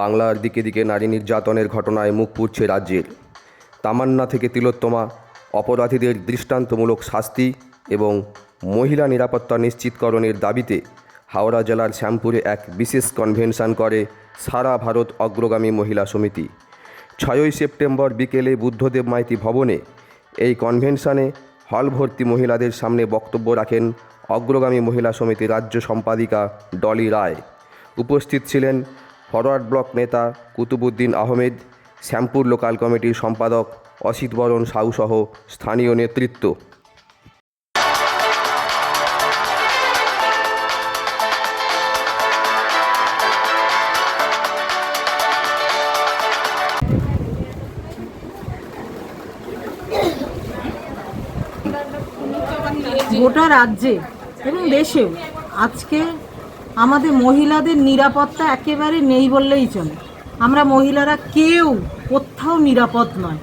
বাংলার দিকে দিকে নারী নির্যাতনের ঘটনায় মুখ পুড়ছে রাজ্যের। তামান্না থেকে তিলোত্তমা, অপরাধীদের দৃষ্টান্তমূলক শাস্তি এবং মহিলা নিরাপত্তা নিশ্চিতকরণের দাবিতে হাওড়া জেলার শ্যামপুরে এক বিশেষ কনভেনশন করে সারা ভারত অগ্রগামী মহিলা সমিতি। ছয়ই সেপ্টেম্বর বিকেলে বুদ্ধদেব মাইতি ভবনে এই কনভেনশনে হল ভর্তি মহিলাদের সামনে বক্তব্য রাখেন অগ্রগামী মহিলা সমিতি রাজ্য সম্পাদিকা ডলি রায়। উপস্থিত ছিলেন ফরওয়ার্ড ব্লক নেতা কুতুবুদ্দিন আহমেদ, শ্যামপুর লোকাল কমিটির সম্পাদক অসিত বরণ সাউসহ স্থানীয় নেতৃত্ব। গোটা রাজ্যে এবং দেশেও আজকে আমাদের মহিলাদের নিরাপত্তা একেবারে নেই বললেই চলে। আমরা মহিলারা কেউ কোথাও নিরাপদ নয়।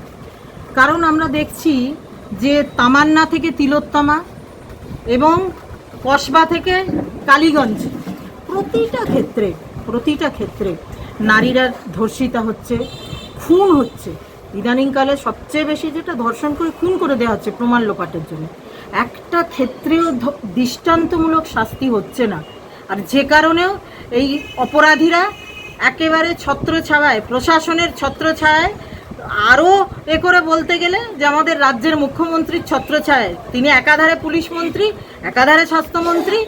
কারণ আমরা দেখছি যে তামান্না থেকে তিলোত্তমা এবং কসবা থেকে কালীগঞ্জ প্রতিটা ক্ষেত্রে প্রতিটা ক্ষেত্রে নারীরা ধর্ষিতা হচ্ছে, খুন হচ্ছে। ইদানিংকালে সবচেয়ে বেশি যেটা ধর্ষণ করে, খুন করে দেওয়া হচ্ছে প্রমাণ লোপাটের জন্য। একটা ক্ষেত্রেও দৃষ্টান্তমূলক শাস্তি হচ্ছে না। আর যে কারণেও এই অপরাধীরা একেবারে ছত্র ছত্রছায়ায়, প্রশাসনের ছত্র ছত্রছায়ায় আরও এ করে বলতে গেলে যে আমাদের রাজ্যের মুখ্যমন্ত্রীর ছত্রছায়ায়, তিনি একাধারে পুলিশ মন্ত্রী, একাধারে স্বাস্থ্যমন্ত্রী,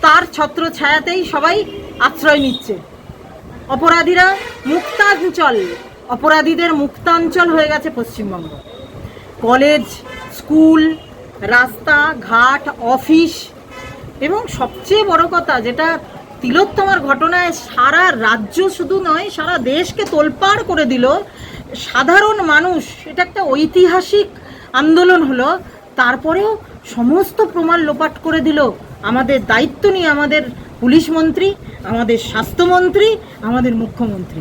তার ছত্র ছায়াতেই সবাই আশ্রয় নিচ্ছে। অপরাধীরা মুক্তাঞ্চল, অপরাধীদের মুক্তাঞ্চল হয়ে গেছে পশ্চিমবঙ্গ। কলেজ, স্কুল, রাস্তা, ঘাট, অফিস এবং সবচেয়ে বড় কথা, যেটা তিলোত্তমার ঘটনায় সারা রাজ্য শুধু নয়, সারা দেশকে তোলপাড় করে দিল সাধারণ মানুষ। এটা একটা ঐতিহাসিক আন্দোলন হলো। তারপরেও সমস্ত প্রমাণ লোপাট করে দিল আমাদের দায়িত্ব নিয়ে আমাদের পুলিশ মন্ত্রী, আমাদের স্বাস্থ্যমন্ত্রী, আমাদের মুখ্যমন্ত্রী।